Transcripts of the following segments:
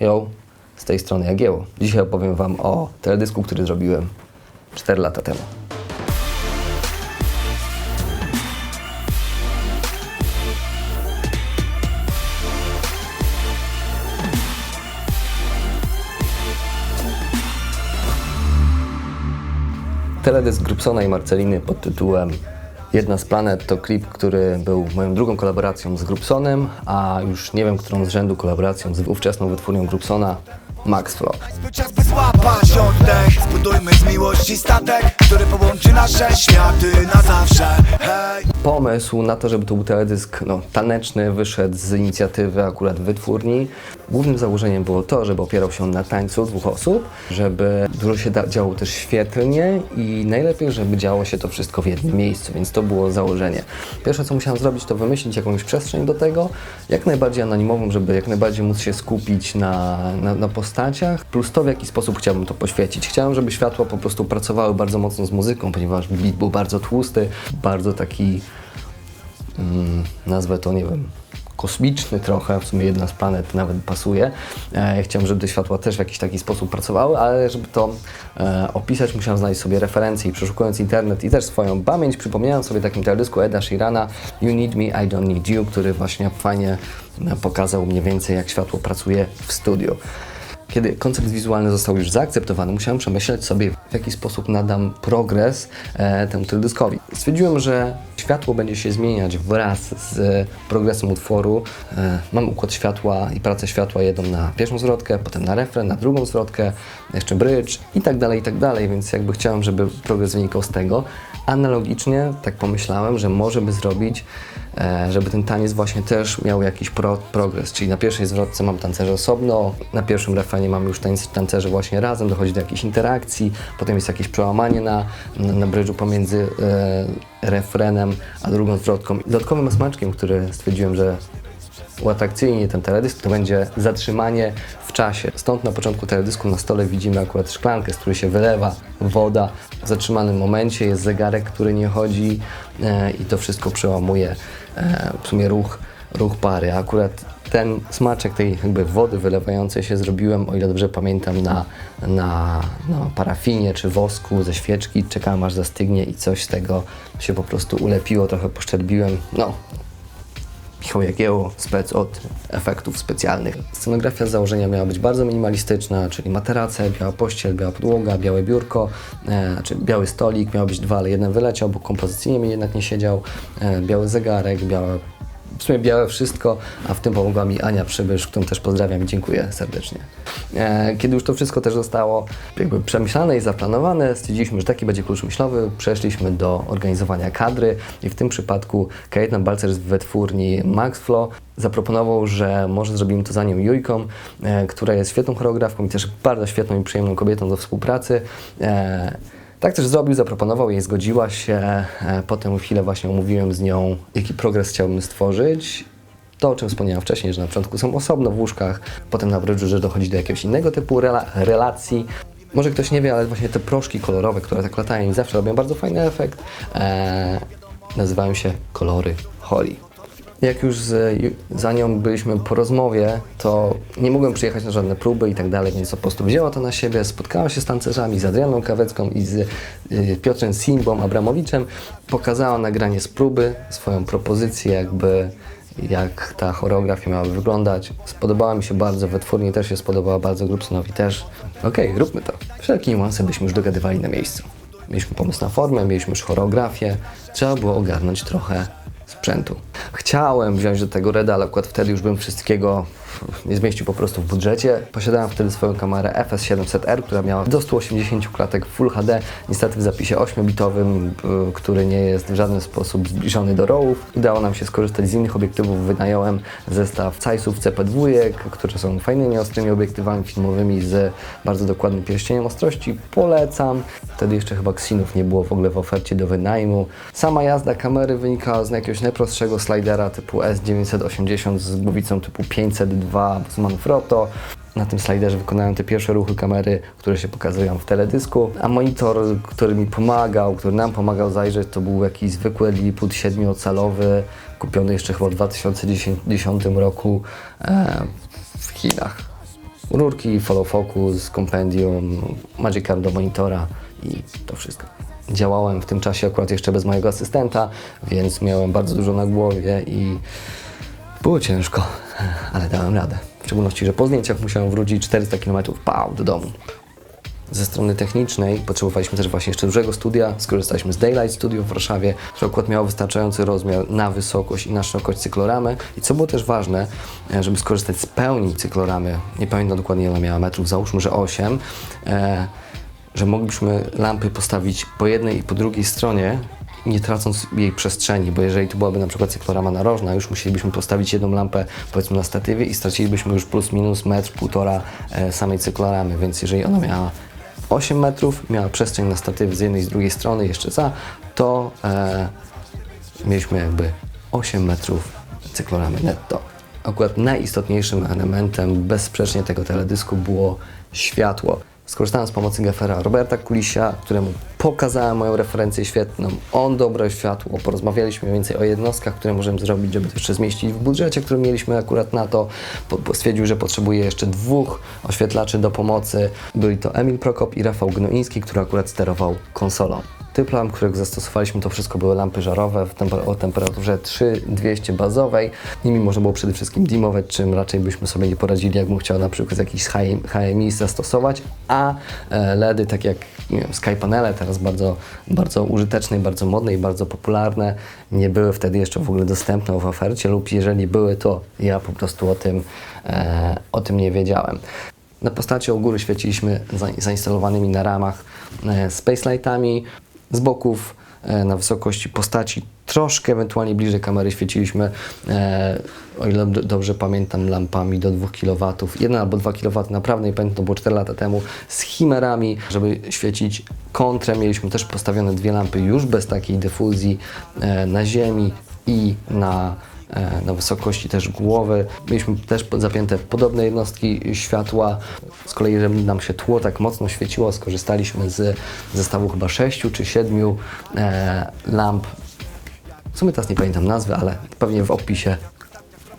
Yo, z tej strony Jagiełło. Dzisiaj opowiem Wam o teledysku, który zrobiłem 4 lata temu. Teledysk Grubsona i Marceliny pod tytułem Jedna z planet to klip, który był moją drugą kolaboracją z Grubsonem, a już nie wiem, którą z rzędu kolaboracją z ówczesną wytwórnią Grubsona, Max Flow. Złapać oddech Zbudujmy z miłości statek Który połączy nasze światy na zawsze Hej Pomysł na to, żeby to był teledysk no, taneczny, wyszedł z inicjatywy akurat wytwórni. Głównym założeniem było to, żeby opierał się on na tańcu dwóch osób, żeby dużo się działo też świetlnie i najlepiej, żeby działo się to wszystko w jednym miejscu, więc to było założenie. Pierwsze, co musiałem zrobić, to wymyślić jakąś przestrzeń do tego, jak najbardziej anonimową, żeby jak najbardziej móc się skupić na, na, na postaciach, plus to, w jaki sposób chciałbym to poświecić. Chciałem, żeby światła po prostu pracowały bardzo mocno z muzyką, ponieważ beat był bardzo tłusty, bardzo taki mm, nazwę to, nie wiem, kosmiczny trochę, w sumie jedna z planet nawet pasuje. E, chciałem, żeby te światła też w jakiś taki sposób pracowały, ale żeby to e, opisać, musiałem znaleźć sobie referencje i przeszukując internet i też swoją pamięć, przypomniałem sobie takim teledysku Eda Sheerana You Need Me, I Don't Need You, który właśnie fajnie e, pokazał mniej więcej, jak światło pracuje w studiu. Kiedy koncept wizualny został już zaakceptowany, musiałem przemyśleć sobie, w jaki sposób nadam progres e, temu teledyskowi. Stwierdziłem, że światło będzie się zmieniać wraz z progresem utworu. E, mam układ światła i pracę światła jedną na pierwszą zwrotkę, potem na refren, na drugą zwrotkę, jeszcze bridge i tak dalej, i tak dalej, więc jakby chciałem, żeby progres wynikał z tego. Analogicznie tak pomyślałem, że może by zrobić, e, żeby ten taniec właśnie też miał jakiś pro, progres, czyli na pierwszej zwrotce mam tancerze osobno, na pierwszym refrenie mam już tancerze właśnie razem, dochodzi do jakiejś interakcji, potem jest jakieś przełamanie na, na, na pomiędzy e, refrenem a drugą zwrotką. Dodatkowym smaczkiem, który stwierdziłem, że uatrakcyjni ten teledysk, to będzie zatrzymanie w czasie. Stąd na początku teledysku na stole widzimy akurat szklankę, z której się wylewa woda. W zatrzymanym momencie jest zegarek, który nie chodzi e, i to wszystko przełamuje e, w sumie ruch, ruch pary. Akurat ten smaczek tej jakby wody wylewającej się zrobiłem, o ile dobrze pamiętam, na, na, na parafinie czy wosku ze świeczki. Czekałem aż zastygnie i coś z tego się po prostu ulepiło, trochę poszczerbiłem. No, Michał Jagiełło, spec od efektów specjalnych. Scenografia z założenia miała być bardzo minimalistyczna, czyli materace, biała pościel, biała podłoga, białe biurko, e, znaczy biały stolik, miał być dwa, ale jeden wyleciał, bo kompozycyjnie mi jednak nie siedział, e, biały zegarek, białe, w sumie białe wszystko, a w tym pomogła mi Ania Przybysz, którą też pozdrawiam i dziękuję serdecznie. E, kiedy już to wszystko też zostało jakby przemyślane i zaplanowane, stwierdziliśmy, że taki będzie klucz myślowy, przeszliśmy do organizowania kadry i w tym przypadku Kajetan Balcer z wytwórni Maxflow zaproponował, że może zrobimy to za nią Jujką, e, która jest świetną choreografką i też bardzo świetną i przyjemną kobietą do współpracy. Tak też zrobił, zaproponował, jej zgodziła się. E, Potem chwilę właśnie omówiłem z nią, jaki progres chciałbym stworzyć. To, o czym wspomniałem wcześniej, że na początku są osobno w łóżkach, potem na brydżu, że dochodzi do jakiegoś innego typu rela- relacji. Może ktoś nie wie, ale właśnie te proszki kolorowe, które tak latają i zawsze robią bardzo fajny efekt, e, nazywają się kolory Holly. Jak już z, za nią byliśmy po rozmowie, to nie mogłem przyjechać na żadne próby i tak dalej, więc po prostu wzięła to na siebie, spotkała się z tancerzami, z Adrianą Kawecką i z y, Piotrem Simbą Abramowiczem, pokazała nagranie z próby, swoją propozycję jakby jak ta choreografia miała wyglądać. Spodobała mi się bardzo, wytwórni też się spodobała bardzo, Grubsonowi też. Okej, róbmy to. Wszelkie niuanse byśmy już dogadywali na miejscu. Mieliśmy pomysł na formę, mieliśmy już choreografię, trzeba było ogarnąć trochę sprzętu. Chciałem wziąć do tego Reda, ale akurat wtedy już bym wszystkiego nie zmieścił po prostu w budżecie. Posiadałem wtedy swoją kamerę FS700R, która miała do 180 klatek Full HD, niestety w zapisie 8-bitowym, y, który nie jest w żaden sposób zbliżony do RAWów. Udało nam się skorzystać z innych obiektywów. Wynająłem zestaw Zeissów CP2, które są fajnymi, ostrymi obiektywami filmowymi z bardzo dokładnym pierścieniem ostrości. Polecam. Wtedy jeszcze chyba Xinów nie było w ogóle w ofercie do wynajmu. Sama jazda kamery wynikała z jakiegoś najprostszego slidera typu S980 z głowicą typu 502 z Manfrotto. Na tym sliderze wykonałem te pierwsze ruchy kamery, które się pokazują w teledysku, a monitor, który mi pomagał, który nam pomagał zajrzeć, to był jakiś zwykły Lilliput 7-calowy, kupiony jeszcze chyba w 2010 roku e, w Chinach. Rurki, follow focus, kompendium, Magic Card do monitora i to wszystko. Działałem w tym czasie akurat jeszcze bez mojego asystenta, więc miałem bardzo dużo na głowie i było ciężko, ale dałem radę. W szczególności, że po zdjęciach musiałem wrócić 400 km pał do domu. Ze strony technicznej potrzebowaliśmy też właśnie jeszcze dużego studia. Skorzystaliśmy z Daylight Studio w Warszawie, które akurat miało wystarczający rozmiar na wysokość i na szerokość cykloramy. I co było też ważne, e, żeby skorzystać z pełni cykloramy, nie pamiętam dokładnie ile miała metrów, załóżmy, że 8, e, że moglibyśmy lampy postawić po jednej i po drugiej stronie, nie tracąc jej przestrzeni, bo jeżeli tu byłaby na przykład cyklorama narożna, już musielibyśmy postawić jedną lampę powiedzmy na statywie i stracilibyśmy już plus minus metr, półtora e, samej cykloramy, więc jeżeli ona miała 8 metrów, miała przestrzeń na statyw z jednej i z drugiej strony jeszcze za, to e, mieliśmy jakby 8 metrów cykloramy netto. Akurat najistotniejszym elementem bezsprzecznie tego teledysku było światło. Skorzystałem z pomocy gafera Roberta Kulisia, któremu pokazałem moją referencję świetną. On dobrał światło, porozmawialiśmy mniej więcej o jednostkach, które możemy zrobić, żeby to jeszcze zmieścić w budżecie, który mieliśmy akurat na to. Stwierdził, że potrzebuje jeszcze dwóch oświetlaczy do pomocy. Byli to Emil Prokop i Rafał Gnoiński, który akurat sterował konsolą. Typ lamp, których zastosowaliśmy, to wszystko były lampy żarowe temper- o temperaturze 3200 bazowej. Nimi można było przede wszystkim dimować, czym raczej byśmy sobie nie poradzili, jakbym chciał na przykład jakiś HM HMI zastosować, a e, LEDy, tak jak Sky panele, teraz bardzo, bardzo użyteczne, i bardzo modne i bardzo popularne, nie były wtedy jeszcze w ogóle dostępne w ofercie lub jeżeli były, to ja po prostu o tym, e, o tym nie wiedziałem. Na postacie u góry świeciliśmy za, zainstalowanymi na ramach e, space lightami, z boków e, na wysokości postaci troszkę ewentualnie bliżej kamery świeciliśmy, e, o ile dobrze pamiętam, lampami do 2 kW, 1 albo 2 kW, naprawdę nie pamiętam, to było 4 lata temu, z chimerami, żeby świecić kontrę. Mieliśmy też postawione dwie lampy już bez takiej dyfuzji e, na ziemi i na na wysokości też głowy. Mieliśmy też zapięte podobne jednostki światła. Z kolei, żeby nam się tło tak mocno świeciło, skorzystaliśmy z zestawu chyba 6 czy 7 e, lamp. W sumie teraz nie pamiętam nazwy, ale pewnie w opisie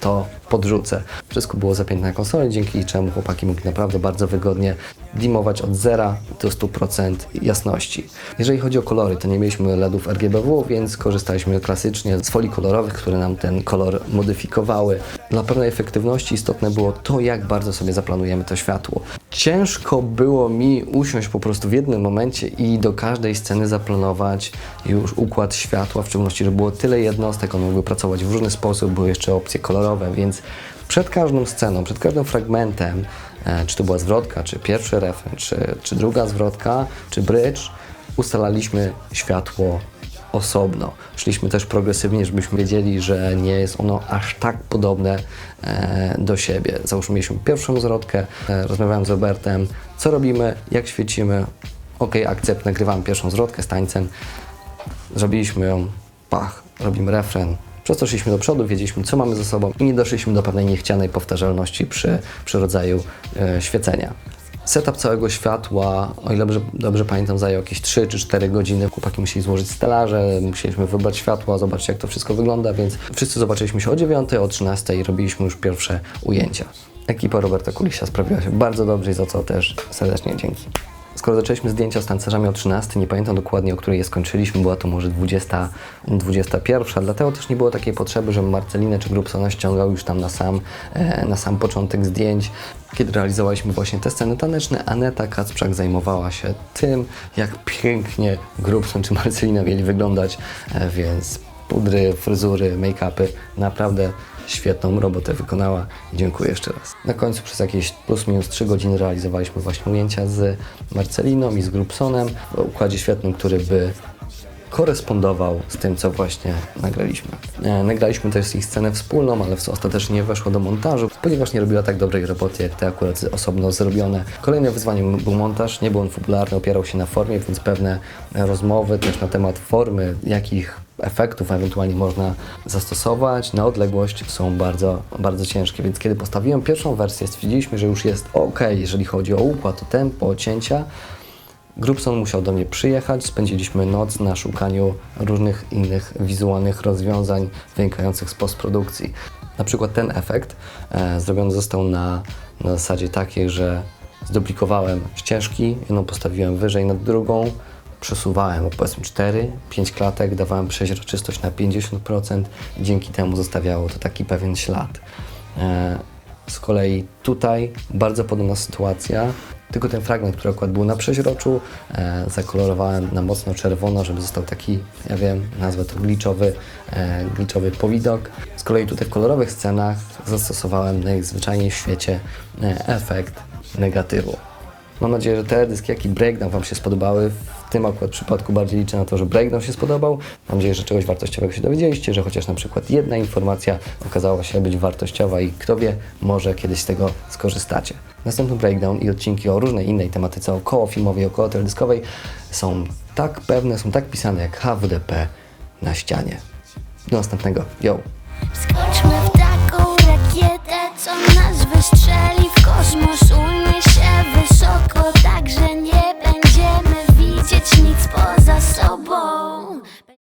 to podrzucę. Wszystko było zapięte na konsolę, dzięki czemu chłopaki mogli naprawdę bardzo wygodnie dimować od 0 do 100% jasności. Jeżeli chodzi o kolory, to nie mieliśmy LEDów RGBW, więc korzystaliśmy klasycznie z folii kolorowych, które nam ten kolor modyfikowały. Dla pewnej efektywności istotne było to, jak bardzo sobie zaplanujemy to światło. Ciężko było mi usiąść po prostu w jednym momencie i do każdej sceny zaplanować już układ światła, w szczególności, że było tyle jednostek, one mogły pracować w różny sposób, były jeszcze opcje kolorowe, więc przed każdą sceną, przed każdym fragmentem, e, czy to była zwrotka, czy pierwszy refren, czy, czy druga zwrotka, czy bridge, ustalaliśmy światło osobno. Szliśmy też progresywnie, żebyśmy wiedzieli, że nie jest ono aż tak podobne e, do siebie. Załóżmy, mieliśmy pierwszą zwrotkę, e, rozmawiałem z Robertem, co robimy, jak świecimy, ok, akcept, nagrywam pierwszą zwrotkę z tańcem, zrobiliśmy ją, pach, robimy refren. Przez to szliśmy do przodu, wiedzieliśmy, co mamy ze sobą i nie doszliśmy do pewnej niechcianej powtarzalności przy, przy rodzaju e, świecenia. Setup całego światła, o ile dobrze, dobrze pamiętam, zajął jakieś 3 czy 4 godziny. Chłopaki musieli złożyć stelaże, musieliśmy wybrać światła, zobaczyć jak to wszystko wygląda, więc wszyscy zobaczyliśmy się o 9, o 13 i robiliśmy już pierwsze ujęcia. Ekipa Roberta Kulisia sprawiła się bardzo dobrze i za co też serdecznie dzięki. Skoro zaczęliśmy zdjęcia z tancerzami o 13, nie pamiętam dokładnie o której je skończyliśmy, była to może 20, 21, dlatego też nie było takiej potrzeby, żebym Marcelinę czy Grubsona ściągał już tam na sam, e, na sam początek zdjęć. Kiedy realizowaliśmy właśnie te sceny taneczne, Aneta Kacprzak zajmowała się tym, jak pięknie Grubson czy Marcelina mieli wyglądać, e, więc pudry, fryzury, make-upy, naprawdę świetną robotę wykonała. Dziękuję jeszcze raz. Na końcu przez jakieś plus minus 3 godziny realizowaliśmy właśnie ujęcia z Marceliną i z Grubsonem w układzie świetnym, który by korespondował z tym, co właśnie nagraliśmy. E, nagraliśmy też ich scenę wspólną, ale ostatecznie nie weszło do montażu, ponieważ nie robiła tak dobrej roboty, jak te akurat osobno zrobione. Kolejnym wyzwaniem był montaż, nie był on fabularny, opierał się na formie, więc pewne rozmowy też na temat formy, jakich efektów ewentualnie można zastosować. Na odległość są bardzo, bardzo ciężkie, więc kiedy postawiłem pierwszą wersję, stwierdziliśmy, że już jest ok, jeżeli chodzi o układ, o tempo, o cięcia, Grubson musiał do mnie przyjechać, spędziliśmy noc na szukaniu różnych innych wizualnych rozwiązań wynikających z postprodukcji. Na przykład ten efekt e, zrobiony został na, na zasadzie takiej, że zduplikowałem ścieżki, jedną postawiłem wyżej nad drugą, przesuwałem o powiedzmy 4-5 klatek, dawałem przeźroczystość na 50% i dzięki temu zostawiało to taki pewien ślad. E, z kolei tutaj bardzo podobna sytuacja, tylko ten fragment, który akurat był na przeźroczu, e, zakolorowałem na mocno czerwono, żeby został taki, ja wiem, nazwę to gliczowy, e, gliczowy powidok. Z kolei tutaj w kolorowych scenach zastosowałem najzwyczajniej w świecie efekt negatywu. Mam nadzieję, że teledysk, jak i breakdown Wam się spodobały. W tym akurat przypadku bardziej liczę na to, że breakdown się spodobał. Mam nadzieję, że czegoś wartościowego się dowiedzieliście, że chociaż na przykład jedna informacja okazała się być wartościowa i kto wie, może kiedyś z tego skorzystacie. Następny breakdown i odcinki o różnej innej tematyce około filmowej, około teledyskowej są tak pewne, są tak pisane jak HWDP na ścianie. Do następnego. Yo! Skoczmy w taką rakietę, co nas wystrzeli w kosmos, uniesie wystrzeli wysoko, także nie